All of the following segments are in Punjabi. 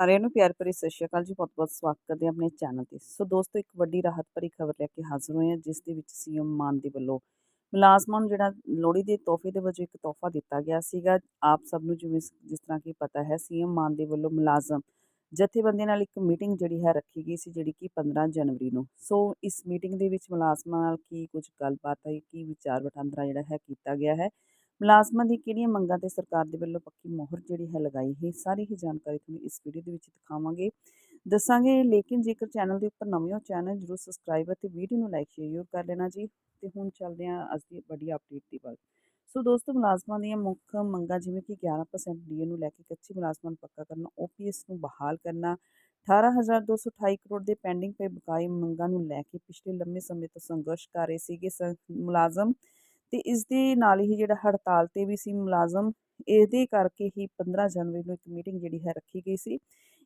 ਸਾਰਿਆਂ ਨੂੰ ਪਿਆਰ ਭਰੀ ਸਤਿ ਸ਼੍ਰੀ ਅਕਾਲ ਜੀ ਬਹੁਤ-ਬਹੁਤ ਸਵਾਗਤ ਕਰਦੇ ਹਾਂ ਆਪਣੇ ਚੈਨਲ ਤੇ। ਸੋ ਦੋਸਤੋ, ਇੱਕ ਵੱਡੀ ਰਾਹਤ ਭਰੀ ਖਬਰ ਲੈ ਕੇ ਹਾਜ਼ਰ ਹੋਏ ਹਾਂ, ਜਿਸ ਦੇ ਵਿੱਚ ਸੀਐਮ ਮਾਨ ਦੇ ਵੱਲੋਂ ਮੁਲਾਜ਼ਮਾਂ ਨੂੰ ਜਿਹੜਾ ਲੋਹੜੀ ਦੇ ਤੋਹਫੇ ਦੇ ਵਜੋਂ ਇੱਕ ਤੋਹਫਾ ਦਿੱਤਾ ਗਿਆ ਸੀਗਾ। ਆਪ ਸਭ ਨੂੰ ਜਿਵੇਂ ਜਿਸ ਤਰ੍ਹਾਂ ਕਿ ਪਤਾ ਹੈ, ਸੀਐਮ ਮਾਨ ਦੇ ਵੱਲੋਂ ਮੁਲਾਜ਼ਮ ਜਥੇਬੰਦੀਆਂ ਨਾਲ ਇੱਕ ਮੀਟਿੰਗ ਜਿਹੜੀ ਹੈ ਰੱਖੀ ਗਈ ਸੀ, ਜਿਹੜੀ ਕਿ 15 ਜਨਵਰੀ ਨੂੰ। ਸੋ ਇਸ ਮੀਟਿੰਗ ਦੇ ਵਿੱਚ ਮੁਲਾਜ਼ਮਾਂ ਨਾਲ ਕੀ ਕੁਝ ਗੱਲਬਾਤ ਹੋਈ ਕੀ ਵਿਚਾਰ ਵਟਾਂਦਰਾ ਜਿਹੜਾ ਹੈ ਕੀਤਾ ਗਿਆ ਹੈ ਮੁਲਾਜ਼ਮਾਂ ਦੀ ਕਿਹੜੀਆਂ ਮੰਗਾਂ ਤੇ ਸਰਕਾਰ ਦੇ ਵੱਲੋਂ ਪੱਕੀ ਮੋਹਰ ਜਿਹੜੀ ਹੈ ਲਗਾਈ ਹੈ ਸਾਰੀ ਹੀ ਜਾਣਕਾਰੀ ਤੁਹਾਨੂੰ ਇਸ ਵੀਡੀਓ ਦੇ ਵਿੱਚ ਦਿਖਾਵਾਂਗੇ। ਦੱਸਾਂਗੇ, ਲੇਕਿਨ ਜੇਕਰ ਚੈਨਲ ਦੇ ਉੱਪਰ ਨਵੇਂ ਹੋ ਚੈਨਲ ਜਰੂਰ ਸਬਸਕ੍ਰਾਈਬ ਅਤੇ ਵੀਡੀਓ ਨੂੰ ਲਾਈਕ ਸ਼ੇਅਰ ਕਰ ਲੈਣਾ ਜੀ। ਤੇ ਹੁਣ ਚੱਲਦੇ ਹਾਂ ਅੱਜ ਦੀ ਵੱਡੀ ਅਪਡੇਟ ਦੀ ਵੱਲ। ਸੋ ਦੋਸਤੋ, ਮੁਲਾਜ਼ਮਾਂ ਦੀਆਂ ਮੁੱਖ ਮੰਗਾਂ ਜਿਵੇਂ ਕਿ 11% ਡੀਏ ਨੂੰ ਲੈ ਕੇ ਕੱਚੇ ਮੁਲਾਜ਼ਮਾਂ ਨੂੰ ਪੱਕਾ ਕਰਨਾ ਓਪੀਐਸ ਨੂੰ ਬਹਾਲ ਕਰਨਾ 18228 ਕਰੋੜ ਦੇ ਪੈਂਡਿੰਗ ਪਏ ਬਕਾਏ ਮੰਗਾਂ ਨੂੰ ਲੈ ਕੇ ਪਿਛਲੇ ਲੰਮੇ ਸਮੇਂ ਤੋਂ ਸੰਘਰਸ਼ ਕਰ ਰਹੇ ਸੀਗੇ ਮੁਲਾਜ਼ਮ। ਤੇ ਇਸ ਦੇ ਨਾਲ ਹੀ ਜਿਹੜਾ ਹੜਤਾਲ ਤੇ ਵੀ ਸੀ ਮੁਲਾਜ਼ਮ, ਇਹਦੇ ਕਰਕੇ ਹੀ 15 ਜਨਵਰੀ ਨੂੰ ਇੱਕ ਮੀਟਿੰਗ ਜਿਹੜੀ ਹੈ ਰੱਖੀ ਗਈ ਸੀ।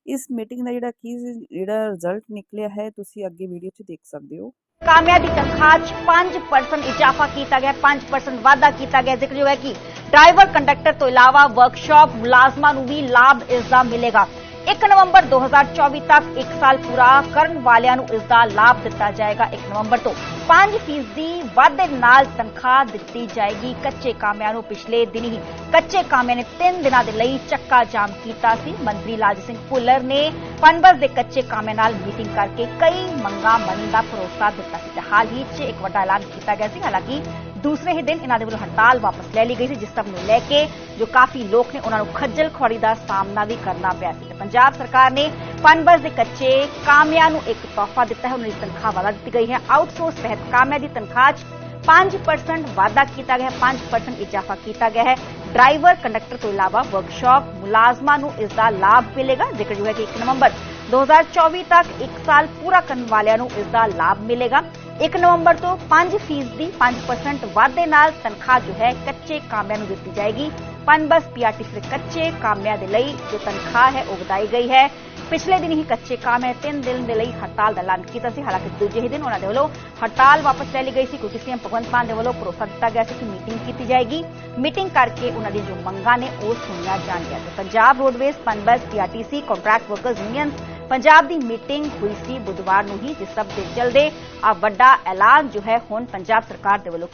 ਇਸ ਮੀਟਿੰਗ ਦਾ ਜਿਹੜਾ ਕੀ ਜਿਹੜਾ ਰਿਜ਼ਲਟ ਨਿਕਲਿਆ ਹੈ, ਤੁਸੀਂ ਅੱਗੇ ਵੀਡੀਓ 'ਚ ਦੇਖ ਸਕਦੇ ਹੋ। ਕਾਮਿਆਂ ਦੀ ਤਨਖਾਹ 'ਚ 5% ਇਜ਼ਾਫਾ ਕੀਤਾ ਗਿਆ 5% ਵਾਧਾ ਕੀਤਾ ਗਿਆ। ਜ਼ਿਕਰਯੋਗ ਹੈ ਕਿ ਡਰਾਈਵਰ ਕੰਡਕਟਰ ਤੋਂ ਇਲਾਵਾ ਵਰਕਸ਼ਾਪ ਮੁਲਾਜ਼ਮਾਂ ਨੂੰ ਵੀ ਲਾਭ ਇਸ ਦਾ ਮਿਲੇਗਾ। 1 ਨਵੰਬਰ 2024 ਤੱਕ 1 ਸਾਲ ਪੂਰਾ ਕਰਨ ਵਾਲਿਆਂ ਨੂੰ ਇਸ ਦਾ ਲਾਭ ਦਿੱਤਾ ਜਾਏਗਾ 1 ਨਵੰਬਰ ਤੋਂ। 5% ਦੀ ਵਾਧੇ ਨਾਲ ਤਨਖਾਹ ਦਿੱਤੀ ਜਾਏਗੀ। ਕੱਚੇ ਕਾਮਿਆਂ ਨੂੰ ਪਿਛਲੇ ਦਿਨ ਹੀ ਕੱਚੇ ਕਾਮਿਆਂ ਨੇ 3 ਦਿਨਾਂ ਦੇ ਲਈ ਚੱਕਾ ਜਾਮ ਕੀਤਾ ਸੀ। ਮੰਤਰੀ ਲਾਜ ਸਿੰਘ ਭੁੱਲਰ ਨੇ ਪਨਬਸ ਦੇ ਕੱਚੇ ਕਾਮਿਆਂ ਨਾਲ ਮੀਟਿੰਗ ਕਰਕੇ ਕਈ ਮੰਗਾਂ ਮੰਨਣ ਦਾ ਭਰੋਸਾ ਦਿੱਤਾ ਸੀ। ਤੇ ਹਾਲ ਹੀ 'ਚ ਇੱਕ ਵੱਡਾ ਐਲਾਨ ਕੀਤਾ ਗਿਆ ਸੀ। ਹਾਲਾਂਕਿ ਦੂਸਰੇ ਹੀ ਦਿਨ ਇਹਨਾਂ ਦੇ ਵੱਲੋਂ ਹੜਤਾਲ ਵਾਪਸ ਲੈ ਲਈ ਗਈ ਸੀ, ਜਿਸ ਸਭ ਨੂੰ ਲੈ ਕੇ ਜੋ ਕਾਫੀ ਲੋਕ ਨੇ, ਉਹਨਾਂ ਨੂੰ ਖੱਜਲ ਖੁਆਰੀ ਦਾ ਸਾਹਮਣਾ ਵੀ ਕਰਨਾ ਪਿਆ ਸੀ। ਤੇ ਪੰਜਾਬ ਸਰਕਾਰ ਨੇ ਪਨਬਸ ਦੇ ਕੱਚੇ ਕਾਮਿਆਂ ਨੂੰ ਇੱਕ ਤੋਹਫਾ ਦਿੱਤਾ ਹੈ, ਉਹਨਾਂ ਦੀ ਤਨਖਾਹ ਵਾਧਾ ਦਿੱਤੀ ਗਈ ਹੈ। ਆਊਟਸੋਰਸ ਤਹਿਤ ਕਾਮਿਆਂ ਦੀ ਤਨਖਾਹ 'ਚ 5% ਵਾਧਾ ਕੀਤਾ ਗਿਆ ਹੈ 5% ਇਜ਼ਾਫਾ ਕੀਤਾ ਗਿਆ ਹੈ। ਡਰਾਈਵਰ, ਕੰਡਕਟਰ ਤੋਂ ਇਲਾਵਾ ਵਰਕਸ਼ਾਪ ਮੁਲਾਜ਼ਮਾਂ ਨੂੰ ਇਸ ਦਾ ਲਾਭ ਮਿਲੇਗਾ। ਜ਼ਿਕਰ ਜੋ ਹੈ ਕਿ 1 ਨਵੰਬਰ 2024 ਤੱਕ 1 ਸਾਲ ਪੂਰਾ ਕਰਨ ਵਾਲਿਆਂ ਨੂੰ ਇਸ ਦਾ ਲਾਭ ਮਿਲੇਗਾ। 1 ਨਵੰਬਰ ਤੋਂ 5% ਦੀ 5% ਵਾਧੇ ਨਾਲ ਤਨਖਾਹ ਜੋ ਹੈ ਕੱਚੇ ਕਾਮਿਆਂ ਨੂੰ ਦਿੱਤੀ ਜਾਏਗੀ। ਪਨਬਸ ਪੀਆਰਟੀਸੀ ਦੇ ਕੱਚੇ ਕਾਮਿਆਂ ਦੇ ਲਈ ਜੋ ਤਨਖਾਹ ਹੈ ਉਹ ਵਧਾਈ ਗਈ ਹੈ। ਪਿਛਲੇ ਦਿਨ ਹੀ ਕੱਚੇ ਕਾਮ ਹੈ ਤਿੰਨ ਦਿਨ ਦੇ ਲਈ ਹੜਤਾਲ ਦਾ ਐਲਾਨ ਕੀਤਾ ਸੀ। ਹਾਲਾਂਕਿ ਦੂਜੇ ਹੀ ਦਿਨ ਉਹਨਾਂ ਦੇ ਵੱਲੋਂ ਹੜਤਾਲ ਵਾਪਸ ਲੈ ਲਈ ਗਈ ਸੀ। ਕਿਉਂਕਿ ਸੀਐਮ ਭਗਵੰਤ ਮਾਨ ਦੇ ਵੱਲੋਂ ਭਰੋਸਾ ਦਿੱਤਾ ਗਿਆ ਸੀ ਕਿ ਮੀਟਿੰਗ ਕੀਤੀ ਜਾਏਗੀ। ਮੀਟਿੰਗ ਕਰਕੇ ਉਹਨਾਂ ਦੀ ਜੋ ਮੰਗਾਂ ਨੇ ਉਹ ਸੁਣੀਆਂ ਜਾਣਗੀਆਂ। Punjab roadways PUNBUS PRTC contract workers union Punjab ਦੀ ਮੀਟਿੰਗ ਹੋਈ ਸੀ ਬੁੱਧਵਾਰ ਨੂੰ ਹੀ, ਜਿਸ ਸਭ ਦੇ ਚਲਦੇ ਆ ਵੱਡਾ ਐਲਾਨ ਜੋ ਹੈ ਹੁਣ ਪੰਜਾਬ ਸਰਕਾਰ ਦੇ ਵੱਲੋਂ